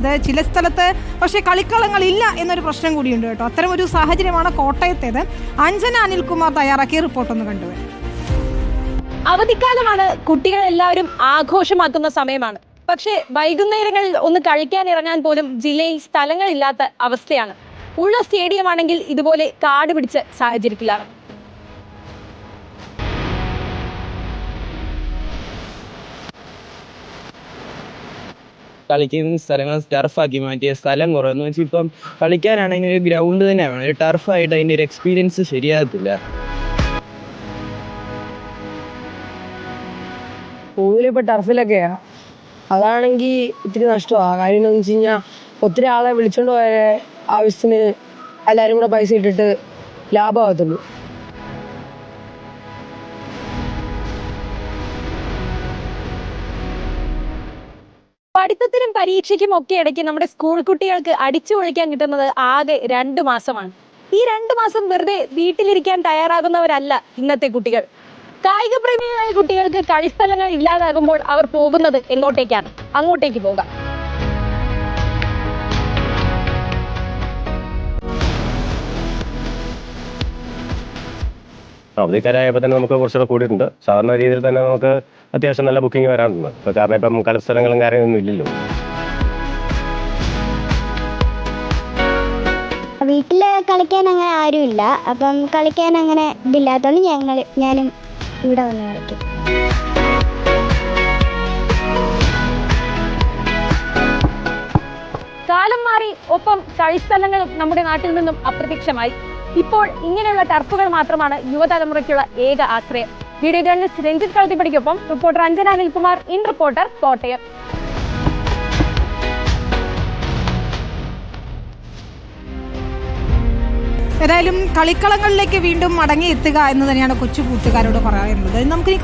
അത് ചില സ്ഥലത്ത് പക്ഷേ കളിക്കളങ്ങൾ ഇല്ല എന്നൊരു പ്രശ്നം കൂടിയുണ്ട് കേട്ടോ. അത്തരം ഒരു സാഹചര്യമാണ് കോട്ടയത്തേത്. അഞ്ജന അനിൽകുമാർ തയ്യാറാക്കിയ റിപ്പോർട്ടൊന്ന് കണ്ടുവരും അവധിക്കാലമാണ് കുട്ടികൾ എല്ലാവരും ആഘോഷമാക്കുന്ന സമയമാണ്. പക്ഷേ വൈകുന്നേരങ്ങളിൽ ഒന്ന് കഴിക്കാൻ ഇറങ്ങാൻ പോലും ജില്ലയിൽ സ്ഥലങ്ങളില്ലാത്ത അവസ്ഥയാണ്. ഉള്ള സ്റ്റേഡിയം ആണെങ്കിൽ ഇതുപോലെ കാട് പിടിച്ച സാഹചര്യത്തിലാണ്. കളിക്കുന്ന സ്ഥലങ്ങൾ ടർഫാക്കി മാറ്റിയ സ്ഥലം കുറവെന്ന് വെച്ചാൽ ഇപ്പം കളിക്കാനാണെങ്കിൽ ഒരു ഗ്രൗണ്ട് തന്നെ വേണം. ഒരു ടർഫായിട്ട് അതിന്റെ ഒരു എക്സ്പീരിയൻസ് ശരിയാകത്തില്ല. കൂടുതലിപ്പോൾ ടർഫിലൊക്കെയാണ് അതാണെങ്കിൽ ഇത്തിരി നഷ്ടമാണ് കാര്യം എന്താണെന്ന് വെച്ച് കഴിഞ്ഞാൽ ഒത്തിരി ആളെ വിളിച്ചോണ്ട് പോയ ആവശ്യത്തിന് എല്ലാവരും കൂടെ പൈസ ഇട്ടിട്ട് ലാഭമാകത്തുള്ളൂ. പഠിത്തത്തിനും പരീക്ഷയ്ക്കും ഒക്കെ ഇടയ്ക്ക് നമ്മുടെ സ്കൂൾ കുട്ടികൾക്ക് അടിച്ചു പൊളിക്കാൻ കിട്ടുന്നത് ആകെ രണ്ട് മാസമാണ്. ഈ രണ്ട് മാസം വെറുതെ വീട്ടിലിരിക്കാൻ തയ്യാറാകുന്നവരല്ല ഇന്നത്തെ കുട്ടികൾ. കായിക പ്രേമികളായ കുട്ടികൾക്ക് കളിസ്ഥലങ്ങൾ ഇല്ലാതാകുമ്പോൾ അവർ പോകുന്നത് എങ്ങോട്ടേക്കാണ്? അങ്ങോട്ടേക്ക് പോകാം. അവധിക്കാരായപ്പോൾ തന്നെ നമുക്ക് കുറച്ചുകൂടെ കൂടിയിട്ടുണ്ട്. സാധാരണ രീതിയിൽ തന്നെ നമുക്ക് അത്യാവശ്യം നല്ല ബുക്കിംഗ് വരാറുണ്ട്. ഇപ്പോൾ കാരണം ഇപ്പം കളിസ്ഥലങ്ങളും കാര്യങ്ങളൊന്നും ഇല്ലല്ലോ. വീട്ടിൽ കളിക്കാൻ അങ്ങനെ ആരുമില്ല അപ്പം കളിക്കാൻ അങ്ങനെ ഇതില്ലാത്തതുകൊണ്ട് ഞങ്ങൾ ഞാനും ഇവിടെ വന്ന് കളിക്കും. കാലം മാറി ഒപ്പം കളിസ്ഥലങ്ങളും നമ്മുടെ നാട്ടിൽ നിന്നും അപ്രത്യക്ഷമായി. ഇപ്പോൾ ഇങ്ങനെയുള്ള ടർഫുകൾ മാത്രമാണ് യുവതലമുറയ്ക്കുള്ള ഏക ആശ്രയം. Video journalist Ranjith കളത്തിപ്പടിക്കൊപ്പം reporter Anjana Anilkumar in reporter Kottayam. ഏതായാലും കളിക്കളങ്ങളിലേക്ക് വീണ്ടും മടങ്ങി എത്തുക എന്ന് തന്നെയാണ് കൊച്ചു കൂട്ടുകാരോട് പറയുന്നത് നമുക്ക് ഈ